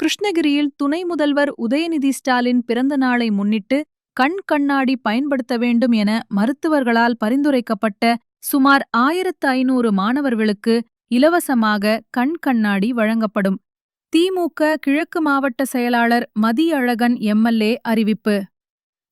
கிருஷ்ணகிரியில் துணை முதல்வர் உதயநிதி ஸ்டாலின் பிறந்த நாளை முன்னிட்டு கண் கண்ணாடி பயன்படுத்த வேண்டும் என மருத்துவர்களால் பரிந்துரைக்கப்பட்ட சுமார் ஆயிரத்து ஐநூறு மாணவர்களுக்கு இலவசமாக கண் கண்ணாடி வழங்கப்படும். திமுக கிழக்கு மாவட்ட செயலாளர் மதியழகன் எம்எல்ஏ அறிவிப்பு.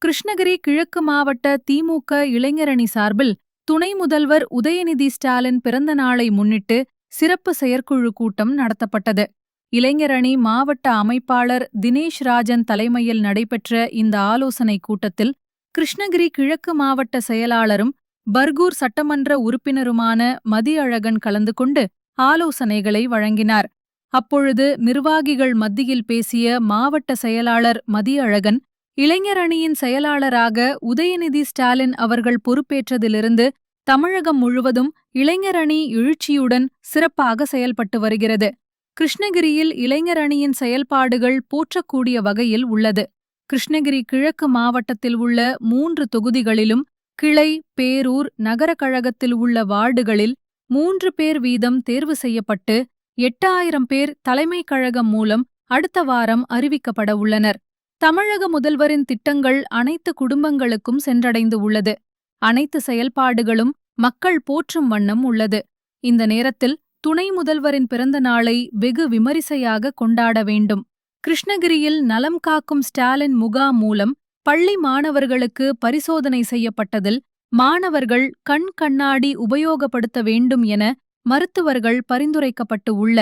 கிருஷ்ணகிரி கிழக்கு மாவட்ட திமுக இளைஞரணி சார்பில் துணை முதல்வர் உதயநிதி ஸ்டாலின் பிறந்த நாளை முன்னிட்டு சிறப்பு செயற்குழு கூட்டம் நடத்தப்பட்டது. இளைஞரணி மாவட்ட அமைப்பாளர் தினேஷ் ராஜன் தலைமையில் நடைபெற்ற இந்த ஆலோசனைக் கூட்டத்தில் கிருஷ்ணகிரி கிழக்கு மாவட்ட செயலாளரும் பர்கூர் சட்டமன்ற உறுப்பினருமான மதியழகன் கலந்து கொண்டு ஆலோசனைகளை வழங்கினார். அப்பொழுது நிர்வாகிகள் மத்தியில் பேசிய மாவட்ட செயலாளர் மதியழகன் இளைஞரணியின் செயலாளராக உதயநிதி ஸ்டாலின் அவர்கள் பொறுப்பேற்றதிலிருந்து தமிழகம் முழுவதும் இளைஞரணி எழுச்சியுடன் சிறப்பாக செயல்பட்டு வருகிறது. கிருஷ்ணகிரியில் இளைஞர் அணியின் செயல்பாடுகள் போற்றக்கூடிய வகையில் உள்ளது. கிருஷ்ணகிரி கிழக்கு மாவட்டத்தில் உள்ள மூன்று தொகுதிகளிலும் கிளை பேரூர் நகர கழகத்தில் உள்ள வார்டுகளில் மூன்று பேர் வீதம் தேர்வு செய்யப்பட்டு எட்டாயிரம் பேர் தலைமை கழகம் மூலம் அடுத்த வாரம் அறிவிக்கப்பட உள்ளனர். தமிழக முதல்வரின் திட்டங்கள் அனைத்து குடும்பங்களுக்கும் சென்றடைந்து உள்ளது. அனைத்து செயல்பாடுகளும் மக்கள் போற்றும் வண்ணம் உள்ளது. இந்த நேரத்தில் துணை முதல்வரின் பிறந்த நாளை வெகு விமரிசையாக கொண்டாட வேண்டும். கிருஷ்ணகிரியில் நலம் காக்கும் ஸ்டாலின் முகாம் மூலம் பள்ளி மாணவர்களுக்கு பரிசோதனை செய்யப்பட்டதில் மாணவர்கள் கண் கண்ணாடி உபயோகப்படுத்த வேண்டும் என மருத்துவர்கள் பரிந்துரைக்கப்பட்டு உள்ள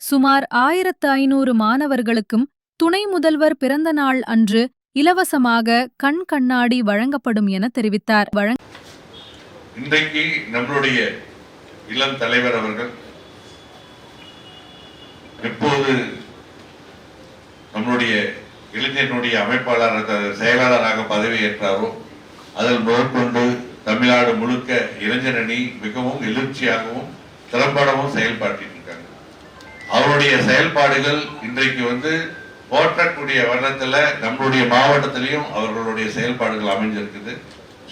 சுமார் ஆயிரத்து ஐநூறு மாணவர்களுக்கும் துணை முதல்வர் பிறந்த நாள் அன்று இலவசமாக கண் கண்ணாடி வழங்கப்படும் என தெரிவித்தார். இன்றைக்கு நம்மளுடைய இளம் தலைவர் அவர்கள் எப்போது நம்மளுடைய இளைஞனுடைய அமைப்பாளர் செயலாளராக பதவியேற்றாரோ அதில் முதற்கொண்டு தமிழ்நாடு முழுக்க இளைஞரணி மிகவும் எழுச்சியாகவும் திறம்படவும் செயல்பாட்டிட்டு இருக்காங்க. அவருடைய செயல்பாடுகள் இன்றைக்கு வந்து போற்றக்கூடிய வண்ணத்துல நம்மளுடைய மாவட்டத்திலையும் அவர்களுடைய செயல்பாடுகள் அமைஞ்சிருக்குது.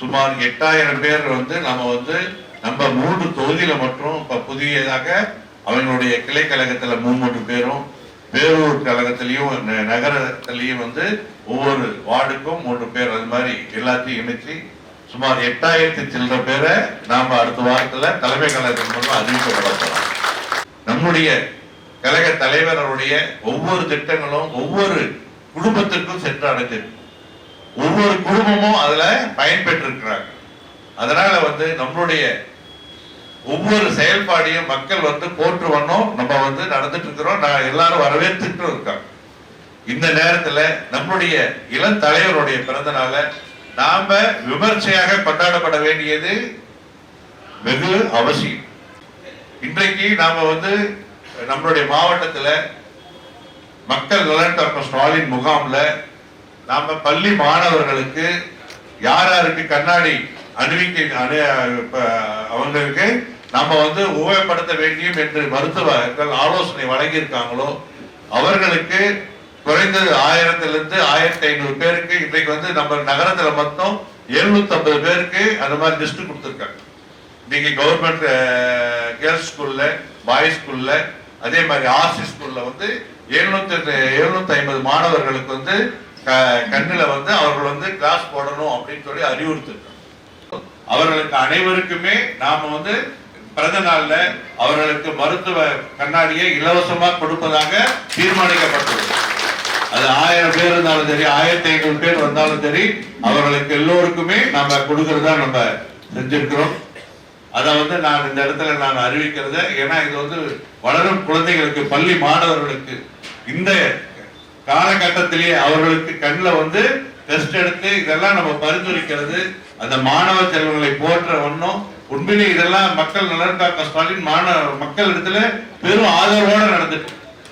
சுமார் எட்டாயிரம் பேர் வந்து நம்ம வந்து நம்ம மூன்று தொகுதியில மட்டும் இப்ப புதியதாக அவங்களுடைய கிளை கழகத்துல மூன்று பேரும் பேரூர் கழகத்திலையும் ந- நகரத்திலையும் வந்து ஒவ்வொரு வார்டுக்கும் மூன்று பேர் அது மாதிரி எல்லாத்தையும் இணைச்சு சுமார் எட்டாயிரத்தி சில்லற பேரை நாம அடுத்த வாரத்துல தலைமை கழகத்தின் மூலம் அறிவிக்கப்பட நம்முடைய கழக தலைவருடைய ஒவ்வொரு திட்டங்களும் ஒவ்வொரு குடும்பத்திற்கும் சென்று அடைஞ்சிருக்கு ஒவ்வொரு குடும்பமும் அதுல பயன்பெற்றிருக்கிறாங்க. அதனால வந்து நம்மளுடைய ஒவ்வொரு செயல்பாடையும் மக்கள் வந்து போற்று வண்ணம் நம்ம வந்து நடந்துட்டு இருக்கிறோம் நான் எல்லாரும் வரவேற்றுட்டு இருக்கோம் இந்த நேரத்துல நம்முடைய இளம் தலைவருடைய பிறந்த நாளை நாம விமர்சையாக கொண்டாடப்பட வேண்டியது வெகு அவசியம். இன்றைக்கு நாம வந்து நம்மளுடைய மாவட்டத்துல மக்கள் நலன் டாக்டர் ஸ்டாலின் முகாம்ல நாம பள்ளி மாணவர்களுக்கு யார் யாருக்கு கண்ணாடி அணிவிக்க அணி அவங்களுக்கு நம்ம வந்து உபயோகப்படுத்த வேண்டியும் என்று மருத்துவர்கள் ஆலோசனை வழங்கியிருக்காங்களோ அவர்களுக்கு குறைந்தது ஆயிரத்திலிருந்து ஆயிரத்தி ஐநூறு பேருக்கு இன்றைக்கு வந்து நம்ம நகரத்துல மொத்தம் 750 ஐம்பது பேருக்கு அந்த மாதிரி லிஸ்ட் கொடுத்துருக்காங்க. இன்னைக்கு கவர்மெண்ட் கேர்ள்ஸ் ஸ்கூல்ல பாய்ஸ் ஸ்கூல்ல அதே மாதிரி ஆர்சி ஸ்கூல்ல வந்து எழுநூத்தி எழுநூத்தி ஐம்பது மாணவர்களுக்கு வந்து க- வந்து அவர்கள் வந்து கிளாஸ் போடணும் அப்படின்னு சொல்லி அறிவுறுத்திருக்காங்க. அவர்களுக்கு அனைவருக்குமே நாம வந்து பிறந்த நாள்ல அவர்களுக்கு மருத்துவ கண்ணாடியை இலவசமா கொடுப்பதாக தீர்மானிக்கப்பட்டது அது ஆயிரம் பேர் இருந்தாலும் சரி ஆயிரத்தி ஐநூறு பேர் வந்தாலும் சரி அவர்களுக்கு எல்லோருக்குமே நம்ம கொடுக்கறதா நம்ம செஞ்சிருக்கிறோம். அதை வந்து நான் இந்த இடத்துல நான் அறிவிக்கிறத ஏன்னா இது வந்து வளரும் குழந்தைகளுக்கு பள்ளி மாணவர்களுக்கு இந்த காலகட்டத்திலேயே அவர்களுக்கு கண்ணில் வந்து டெஸ்ட் எடுத்து இதெல்லாம் நம்ம பரிந்துரைக்கிறது. அந்த மாணவ செல்வங்களை போற்ற ஒன்றும் உண்மையிலே இதெல்லாம் மக்கள் நலன் டாக்டர் ஸ்டாலின் மாண மக்கள் இடத்துல பெரும் ஆதரவோட நடந்துட்டு